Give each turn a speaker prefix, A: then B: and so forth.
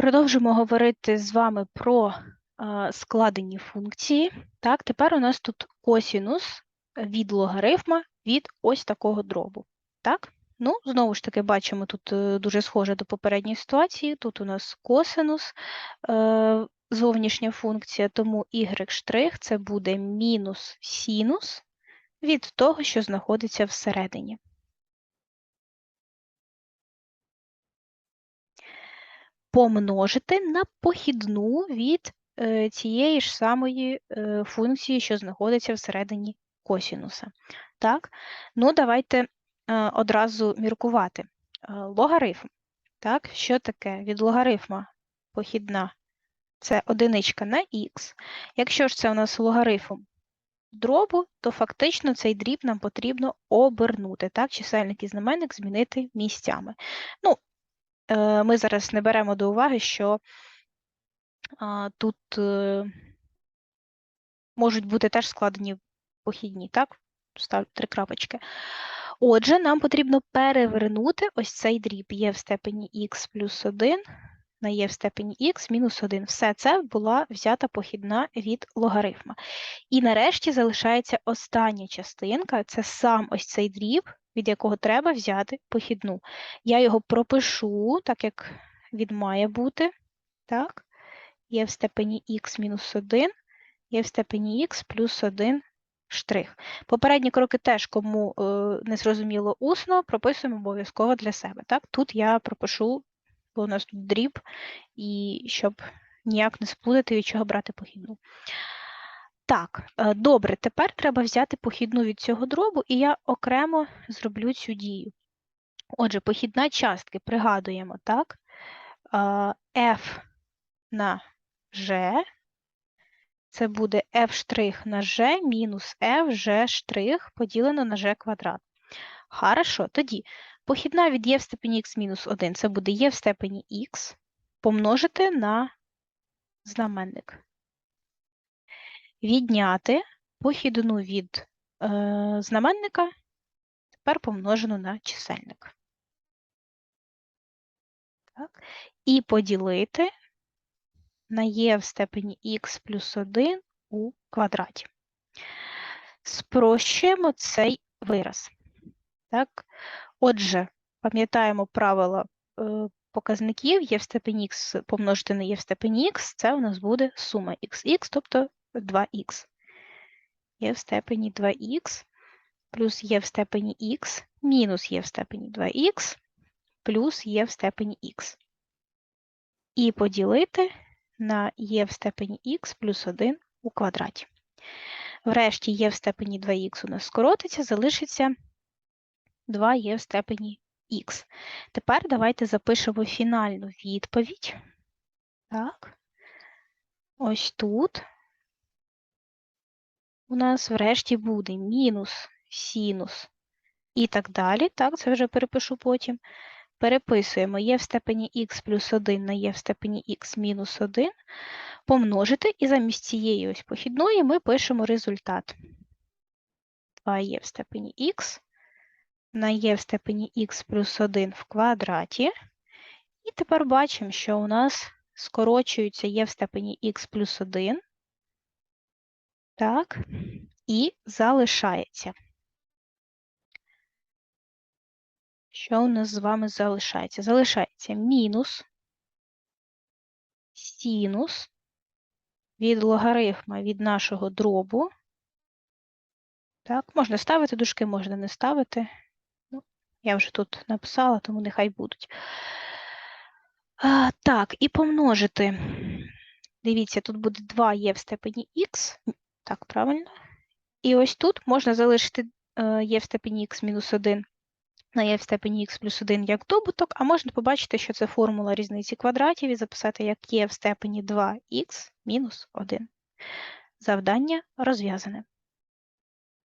A: Продовжимо говорити з вами про складені функції. Так, тепер у нас тут косінус від логарифма від ось такого дробу. Так? Ну, знову ж таки, бачимо, тут е, дуже схоже до попередньої ситуації. Тут у нас косинус, е, зовнішня функція, тому y' це буде мінус синус від того, що знаходиться всередині. Помножити на похідну від е, цієї ж самої е, функції, що знаходиться всередині косінуса. Так? Ну, давайте е, одразу міркувати. Логарифм. Так? Що таке від логарифма похідна? Це одиничка на х. Якщо ж це у нас логарифм дробу, то фактично цей дріб нам потрібно обернути, так, чисельник і знаменник змінити місцями. Ну, ми зараз не беремо до уваги, що тут е, можуть бути теж складені похідні, так? Ставлю три крапочки. Отже, нам потрібно перевернути ось цей дріб є в степені х плюс 1 на є в степені х мінус 1. Все це була взята похідна від логарифма. І нарешті залишається остання частинка це сам ось цей дріб, від якого треба взяти похідну. Я його пропишу, так як він має бути. Так? Є в степені х мінус 1, є в степені х плюс 1 штрих. Попередні кроки теж, кому е, не зрозуміло усно, прописуємо обов'язково для себе. Так? Тут я пропишу, бо у нас тут дріб, і щоб ніяк не сплутати, від чого брати похідну. Так, е, добре, тепер треба взяти похідну від цього дробу, і я окремо зроблю цю дію. Отже, похідна частки пригадуємо, так? F на G, це буде f' на G мінус fg' поділено на G квадрат. Хорошо, тоді похідна від e в степені x мінус 1, це буде e в степені x помножити на знаменник відняти похідну від е, знаменника, тепер помножену на чисельник. Так. І поділити на є в степені х плюс 1 у квадраті. Спрощуємо цей вираз. Так. Отже, пам'ятаємо правило е, показників є в степені х помножити на є в степені х, це у нас буде сума xx, тобто 2х. Є в степені 2х плюс є в степені х мінус є в степені 2х плюс є в степені х. І поділити на є в степені х плюс 1 у квадраті. Врешті є в степені 2х у нас скоротиться, залишиться 2 є в степені х. Тепер давайте запишемо фінальну відповідь. Так, ось тут у нас врешті буде мінус синус і так далі. Так, це вже перепишу потім. Переписуємо є в степені х плюс 1 на є в степені х мінус 1, помножити, і замість цієї ось похідної ми пишемо результат. 2 є в степені х на є в степені х плюс 1 в квадраті. І тепер бачимо, що у нас скорочується є в степені х плюс 1 так, і залишається. Що у нас з вами залишається? Залишається мінус синус від логарифма від нашого дробу. Так, можна ставити дужки, можна не ставити. Ну, Я вже тут написала, тому нехай будуть. А, Так, і помножити. Дивіться, тут буде 2 є в степені х правильно. І ось тут можна залишити є е, в степені х мінус 1 на є в степені х плюс 1 як добуток, а можна побачити, що це формула різниці квадратів і записати як є в степені 2х мінус 1. Завдання розв'язане.